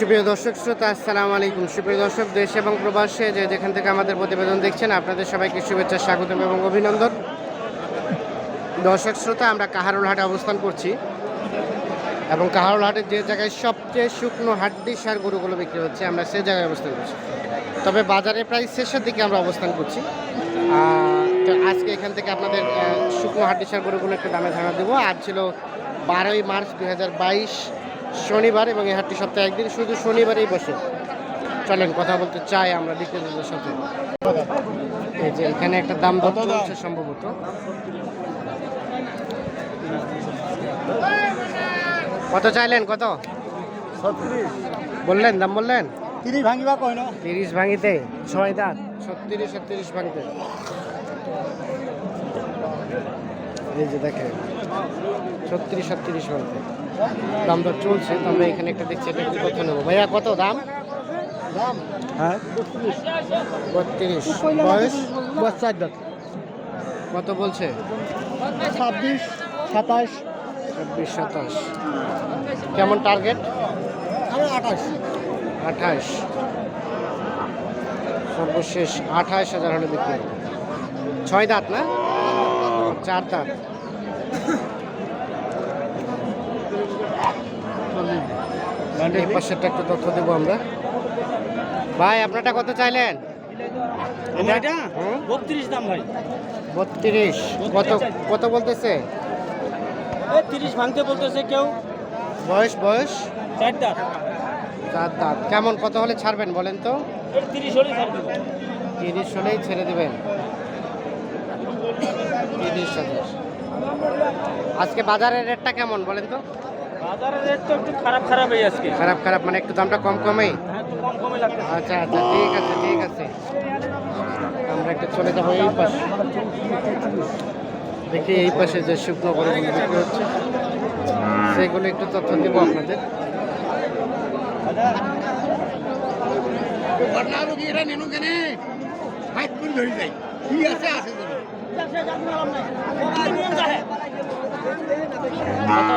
সুপ্রিয় দর্শক শ্রোতা, আসসালামু আলাইকুম। সুপ্রিয় দর্শক, দেশ এবং প্রবাসে যে যেখান থেকে আমাদের প্রতিবেদন দেখছেন, আপনাদের সবাইকে শুভেচ্ছা, স্বাগতম এবং অভিনন্দন। দর্শক শ্রোতা, আমরা কাহারুল হাটে অবস্থান করছি এবং কাহারুল হাটের যে জায়গায় সবচেয়ে শুকনো হাড্ডি সার গরুগুলো বিক্রি হচ্ছে, আমরা সেই জায়গায় অবস্থান করছি। তবে বাজারে প্রায় শেষের দিকে আমরা অবস্থান করছি। তো আজকে এখান থেকে আপনাদের শুকনো হাড্ডি সার গরুগুলো একটু দামে ধারণা দেবো। আর ছিল বারোই মার্চ দু হাজার বাইশ শনিবার এবং এই হাটটি সপ্তাহে একদিন শুধু শনিবারেই বসে। চলেন কথা বলতে চাই আমরা বিক্রেতাদের সাথে। এই যে এখানে একটা দাম দর চলছে সম্ভবত। কত চাইলেন কত? বললেন দাম বললেন? তিরিশ ভাঙিবা কই না? তিরিশ ভাঙিতে ছয় দাঁত। ছত্রিশ ছত্রিশ ভাঙিতে। এই যে দেখেন। ছত্রিশ ছত্রিশ ভাঙিতে দাম দর চলছে তো আমরা এখানে একটা দেখছি এটা একটু কত নেব? ভাইয়া কত দাম? হ্যাঁ? বত্রিশ। বয়স? বস্তার কত বলছে? ছাব্বিশ সাতাশ। চব্বিশ সাতাশ। কেমন টার্গেট আঠাশ। আঠাশ। সর্বশেষ আঠাশ হাজার হলে বিক্রি ছয় দাঁত না? চার দাঁত। এই পাশেরটা একটু তথ্য দেবো আমরা। ভাই আপনারটা কত চাইলেন? এটা? বত্রিশ দাম ভাই। বত্রিশ। কত কত বলতেছে? তিরিশ ভাঙতে বলতেছে কেউ। বয়স বয়স? চার দাঁত। কেমন কত হলে ছাড়বেন বলেন তো? তিরিশ হলেই ছাড় তিরিশ হলেই ছেড়ে দেবেন। তিরিশ হাজার। আজকে বাজারের রেটটা কেমন বলেন তো? বাজারের রেট তো একটু খারাপ খারাপই আজকে। খারাপ খারাপ মানে একটু দামটা কম হ্যাঁ কম কমে আচ্ছা আচ্ছা ঠিক আছে ঠিক আছে। আমরা একটু চলে যাব এই পাশে। দেখি এই পাশে যে শুকনো গরুগুলো বিক্রি হচ্ছে সেগুলো একটু তথ্য দেবো আপনাদের।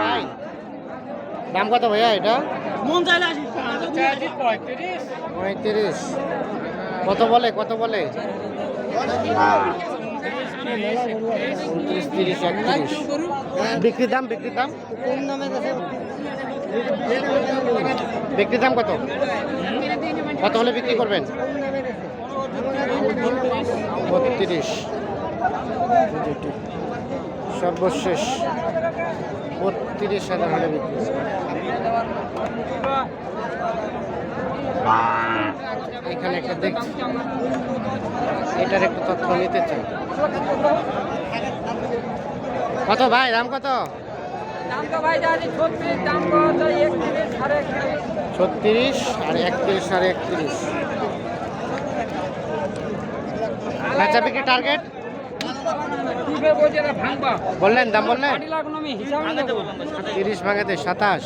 ভাই? দাম কত ভাইয়া এটা? মন চাইলে আসি পঁয়ত্রিশ। কত বলে কত বলে? উনত্রিশ তিরিশ একত্রিশ। বিক্রির দাম বিক্রির দাম? কোন দামে বিক্রির দাম কত? কত হলে বিক্রি করবেন? বত্রিশ। সর্বশেষ বত্রিশ হাজার হলে বিক্রি এখানে একটা দেখছি এটার একটু তথ্য নিতে চাই। কত ভাই, দাম কত? ছত্রিশ আর একত্রিশ সাড়ে একত্রিশ। টার্গেট দিবে বলছে না ভাঙবা বললেন দাম বললেন? তিরিশ ভাঙাতে সাতাশ।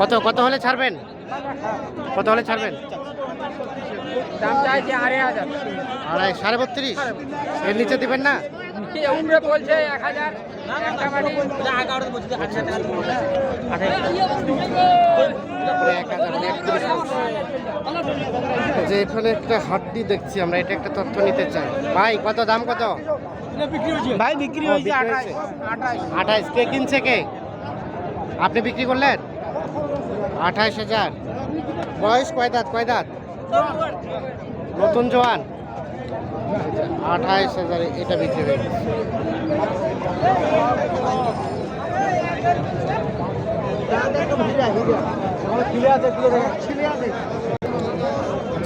কত কত হলে ছাড়বেন? কত হলে ছাড়বেন? দাম চাইছে আড়ে হাজার। আড়াই সাড়ে বত্রিশ? এর নিচে দিবেন না? উমরে বলছে এক হাজার। যে এখানে একটা হাড্ডি দেখছি আমরা এটা একটা তথ্য নিতে চাই। ভাই কত দাম কত? ভাই বিক্রি হয়েছে বিক্রি আঠাশ। হয়েছে। আঠাইশ কে কিনছে কে? আপনি বিক্রি করলেন? আঠাইশ হাজার। বয়স কয় দাঁত? কয় দাঁত? নতুন জোয়ান? আঠাইশ হাজার এটা বিক্রি হয়ে গেছে।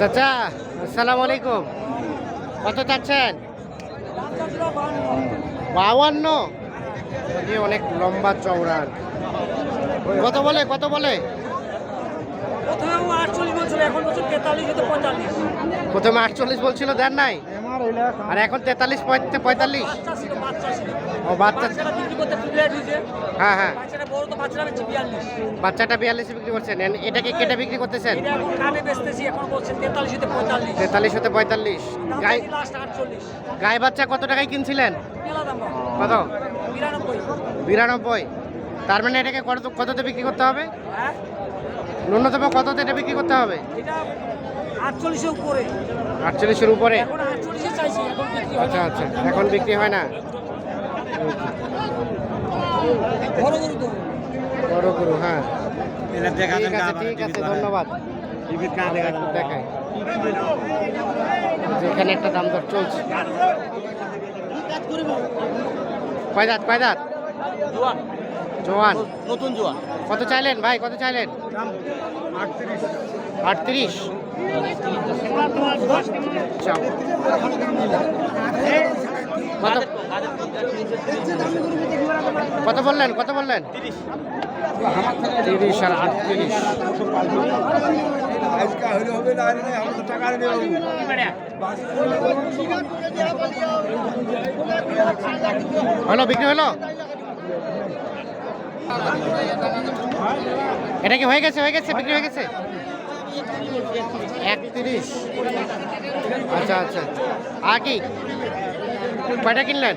চাচা আসসালামু আলাইকুম কত চাচ্ছেন? বাউান্ন অনেক লম্বা চওড়া। কত বলে কত বলে? প্রথমে আটচল্লিশ বলছিল এখন বলছে তেতাল্লিশ হতে পঁয়তাল্লিশ। প্রথমে আটচল্লিশ বলছিল দেন নাই? আর এখন তেতাল্লিশ পঁয়ত- পঁয়তাল্লিশ? ও বাচ্চা হ্যাঁ হ্যাঁ। বাচ্চাটা বিয়াল্লিশ। বিক্রি করছেন। এটাকে কেটে বিক্রি করতেছেন? তেতাল্লিশ হতে পঁয়তাল্লিশ। গাই বাচ্চা কত টাকায় কিনছিলেন। কত? বিরানব্বই। বিরানব্বই। তার মানে এটাকে কত কততে বিক্রি করতে হবে? হ্যাঁ? ন্যূনতম কততে এটা বিক্রি করতে হবে? এটা আটচল্লিশের উপরে। আটচল্লিশের আচ্ছা আচ্ছা এখন বিক্রি হয় না? বড় গরু গরু হ্যাঁ। ঠিক আছে ঠিক আছে ধন্যবাদ। দেখাই। যেখানে একটা দাম দর চলছে। কয় দাঁত কয় দাঁত? জোয়ান? নতুন জোয়া কত চাইলেন ভাই? কত চাইলেন? আটত্রিশ। কত? কত বললেন? কত বললেন? তিরিশ আর আটত্রিশ। হলো বিক্রি হলো? এটা কি হয়ে গেছে হয়ে গেছে বিক্রি হয়ে গেছে? একত্রিশ। আচ্ছা আচ্ছা। আর কি? কয়টা কিনলেন?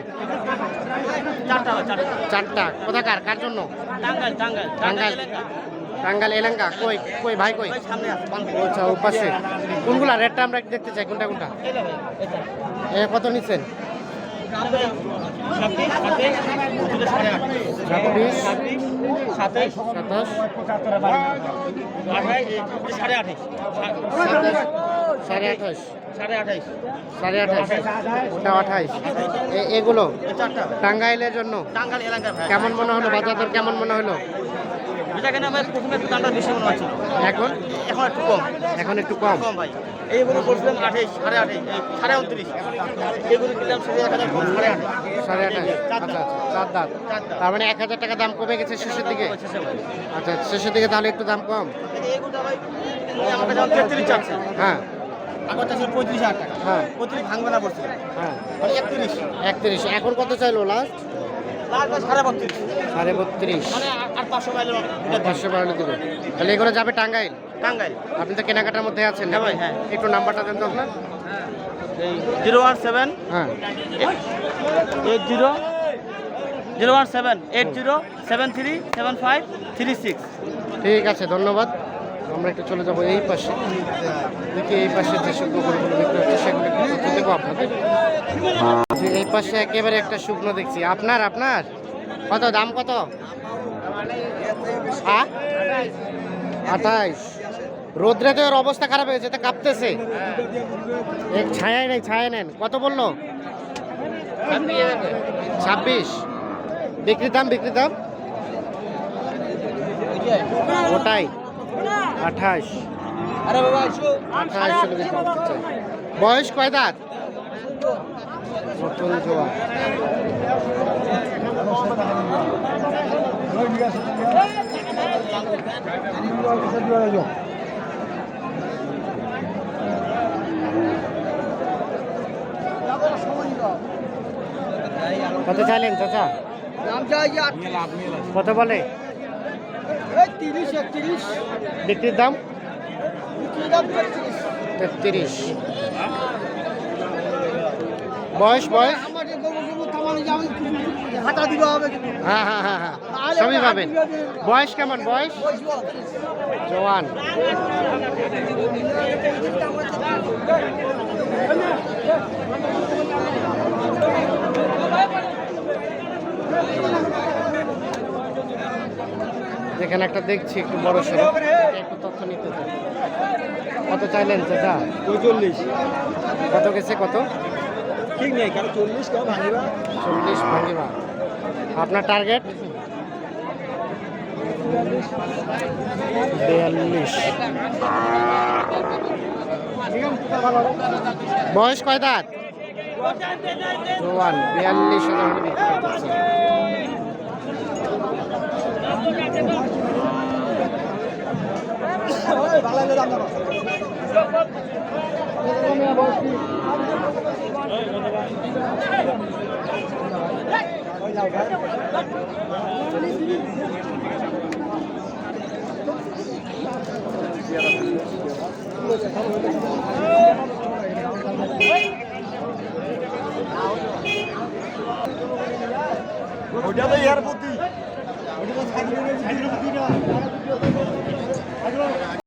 চারটা কোথাকার? কার জন্য? টাঙ্গাল টাঙ্গাল এলাঙ্কা কই কই ভাই কই? আচ্ছা ওপাশে। কোনগুলা? রেটটা আমরা দেখতে চাই। কোনটা কোনটা? এ কত নিচ্ছেন? সাতাশ সাড়ে আঠাশ সাড়ে আঠাশ ওটা এগুলো টাঙ্গাইলের জন্য কেমন মনে হলো বাজার কেমন মনে হলো এটা কেন ভাই প্রথমে একটু দামটা বেশি মনে হচ্ছিল এখন? এখন একটু কম। এখন একটু কম। কম ভাই। এইগুলো বলছিলাম আঠাইশ সাড়ে আঠাইশ সাড়ে উনত্রিশ। এগুলো কিনলাম সাড়ে এক হাজার সাড়ে আঠাইশ সাড়ে আঠাশ আচ্ছা আচ্ছা চার দাঁত। তার মানে এক হাজার টাকা দাম কমে গেছে শেষের দিকে? আচ্ছা শেষের দিকে তাহলে একটু দাম কম? হ্যাঁ। এখন কত চাইলো লাস্ট সাড়ে বত্রিশ। মানে পাঁচশো দেবে তাহলে এগুলো যাবে টাঙ্গাইল? টাঙ্গাইল। আপনি তো কেনাকাটার মধ্যে আছেন হ্যাঁ ভাই, হ্যাঁ। একটু নাম্বারটা দেন তো আপনার। এই জিরো ওয়ান সেভেন হ্যাঁ। Eight zero zero one seven eight zero seven three seven five three six. ঠিক আছে ধন্যবাদ। আমরা একটু চলে যাব এই পাশে। দেখি এই পাশে যে শুকনো গরুগুলো বিক্রি হচ্ছে সেগুলো একটু তথ্য দেবো আপনাদের। এই পাশে একেবারে একটা শুকনো দেখছি। আপনার আপনার? কত, দাম কত? আঠাইশ। রোদ্রে তো ওর অবস্থা খারাপ হয়েছে, তো কাঁপতেছে। এক ছায়াই নেই, ছায়া নেন। কত বলল? ছাব্বিশ। বিক্রির দাম বিক্রির দাম? ওটাই। আঠাশ আঠাশ বিক্রি বয়স কয় দাঁত? জোয়া কত চাইলেন চাচা? কত বলে? তিরিশ একত্রিশ। বিক্রির দাম? তেত্রিশ। বয়স বয়স? হ্যাঁ হ্যাঁ হ্যাঁ হ্যাঁ। সবই পাবেন। বয়স কেমন বয়স? জওয়ান যেখানে একটা দেখছি একটু বড় সড়ো। একটু তথ্য নিতে চাই কত চাইলেন চাচা? চল্লিশ কত গেছে কত? ঠিক নেই কারণ চল্লিশ কেউ ভাঙিবা? চল্লিশ ভাঙিবা। আপনার টার্গেট বিয়াল্লিশ। বয়স কয় দাঁত? বিয়াল্লিশ ওটা তো এয়ার বুদ্ধি ওটা তো সাইকেলের বুদ্ধি না